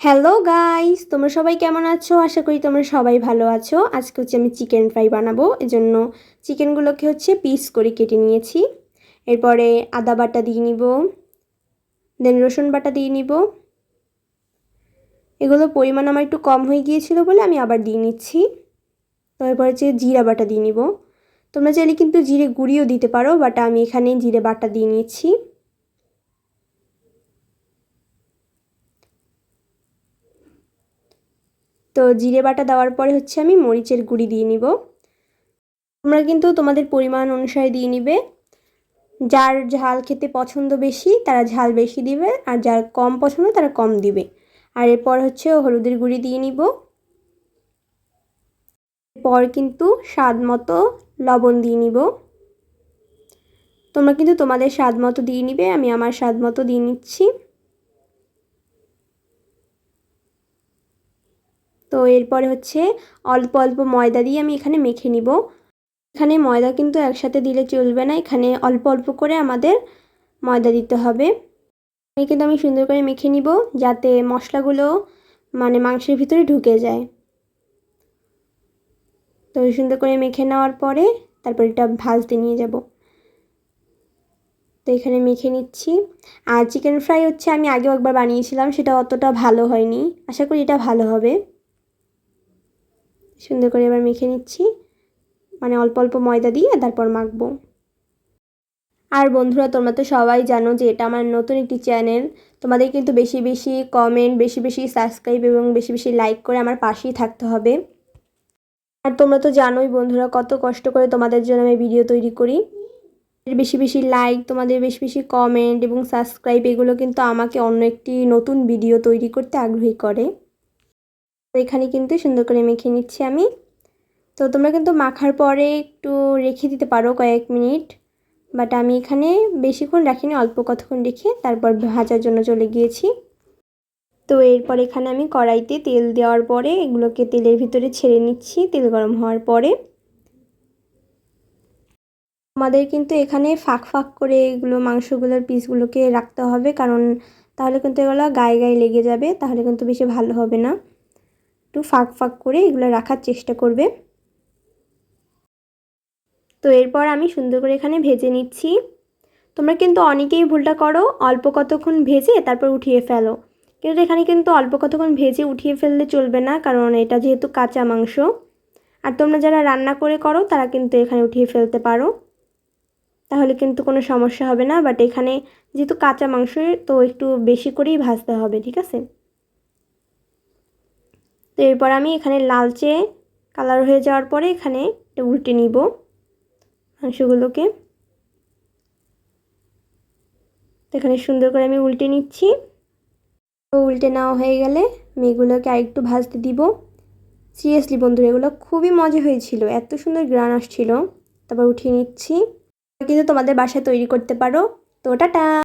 Hello guys তোমরা সবাই কেমন আছো? আশা করি তোমরা সবাই ভালো আছো। আজকে হচ্ছে আমি চিকেন ফ্রাই বানাবো। এজন্য চিকেনগুলোকে হচ্ছে পিস করে কেটে নিয়েছি। এরপরে আদা বাটা দিয়ে নিব। দেন রসুন বাটা দিয়ে নিব। এগুলো পরিমাণ আমার একটু কম হয়ে গিয়েছিল বলে আমি আবার দিয়ে নিচ্ছি। তো এরপর হচ্ছে জিরা বাটা দিয়ে নিব। তোমরা চাইলে কিন্তু জিরে গুঁড়িও দিতে পারো বাট আমি এখানে জিরে বাটা দিয়ে নিচ্ছি। তো জিরে বাটা দেওয়ার পরে হচ্ছে আমি মরিচের গুঁড়ি দিয়ে নিব। তোমরা কিন্তু তোমাদের পরিমাণ অনুসারে দিয়ে নিবে। যার ঝাল খেতে পছন্দ বেশি, তারা ঝাল বেশি দিবে, আর যার কম পছন্দ, তারা কম দিবে। আর এরপর হচ্ছে হলুদের গুঁড়ি দিয়ে নিব। এরপর কিন্তু স্বাদ মতো লবণ দিয়ে নিব। তোমরা কিন্তু তোমাদের স্বাদ মতো দিয়ে নিবে, আমি আমার স্বাদ মতো দিয়ে নিচ্ছি। তো এরপরে হচ্ছে অল্প অল্প ময়দা দিয়ে আমি এখানে মেখে নিব। এখানে ময়দা কিন্তু একসাথে দিলে চলবে না, এখানে অল্প অল্প করে আমাদের ময়দা দিতে হবে। কিন্তু আমি সুন্দর করে মেখে নিব যাতে মশলাগুলো মানে মাংসের ভিতরে ঢুকে যায়। তো সুন্দর করে মেখে নেওয়ার পরে তারপর এটা ভাজতে নিয়ে যাব। তো এখানে মেখে নিচ্ছি। আর চিকেন ফ্রাই হচ্ছে আমি আগেও একবার বানিয়েছিলাম, সেটা অতটা ভালো হয়নি। আশা করি এটা ভালো হবে। সুন্দর করে এবার মেখে নিচ্ছি। মানে অল্প অল্প ময়দা দিয়ে তারপর মাখবো। আর বন্ধুরা, তোমরা তো সবাই জানো যে এটা আমার নতুন একটি চ্যানেল। তোমাদের কিন্তু বেশি বেশি কমেন্ট বেশি বেশি সাবস্ক্রাইব এবং বেশি বেশি লাইক করে আমার পাশেই থাকতে হবে। আর তোমরা তো জানোই বন্ধুরা, কত কষ্ট করে তোমাদের জন্য আমি ভিডিও তৈরি করি। বেশি বেশি লাইক তোমাদের বেশি বেশি কমেন্ট এবং সাবস্ক্রাইব এগুলো কিন্তু আমাকে অন্য একটি নতুন ভিডিও তৈরি করতে আগ্রহী করে। এখানে কিন্তু সুন্দর করে মেখে নিচ্ছি আমি। তো তোমরা কিন্তু মাখার পরে একটু রেখে দিতে পারো কয়েক মিনিট। বাট আমি এখানে বেশিক্ষণ রাখিনি, অল্প কতক্ষণ রেখে তারপর ভাজার জন্য চলে গিয়েছি। তো এরপর এখানে আমি কড়াইতে তেল দেওয়ার পরে এগুলোকে তেলের ভিতরে ছেড়ে নিচ্ছি, তেল গরম হওয়ার পরে। আমাদের কিন্তু এখানে ফাঁক ফাঁক করে এগুলো মাংসগুলোর পিসগুলোকে রাখতে হবে, কারণ তাহলে কিন্তু এগুলো গায়ে গায়ে লেগে যাবে, তাহলে কিন্তু বেশি ভালো হবে না। একটু ফাঁক ফাঁক করে এগুলো রাখার চেষ্টা করবে। তো এরপর আমি সুন্দর করে এখানে ভেজে নিচ্ছি। তোমরা কিন্তু অনেকেই ভুলটা করো, অল্প কতক্ষণ ভেজে তারপর উঠিয়ে ফেলো। কিন্তু এখানে কিন্তু অল্প কতক্ষণ ভেজে উঠিয়ে ফেললে চলবে না, কারণ এটা যেহেতু কাঁচা মাংস। আর তোমরা যারা রান্না করে করো, তারা কিন্তু এখানে উঠিয়ে ফেলতে পারো। তাহলে কিন্তু কোনো সমস্যা হবে না বাট এখানে যেহেতু কাঁচা মাংস তো একটু বেশি করেই ভাজতে হবে, ঠিক আছে? তো এরপর আমি এখানে লালচে কালার হয়ে যাওয়ার পরে এখানে উল্টে নিব মাংসগুলোকে। তো এখানে সুন্দর করে আমি উল্টে নিচ্ছি। উল্টে নেওয়া হয়ে গেলে আমি এগুলোকে আরেকটু ভাজতে দিব। সিরিয়াসলি বন্ধুরা, এগুলো খুবই মজা হয়েছিল, এত সুন্দর গ্রান আসছিল। তারপর উঠিয়ে নিচ্ছি। কিন্তু তোমাদের বাসায় তৈরি করতে পারো। তো টাটা!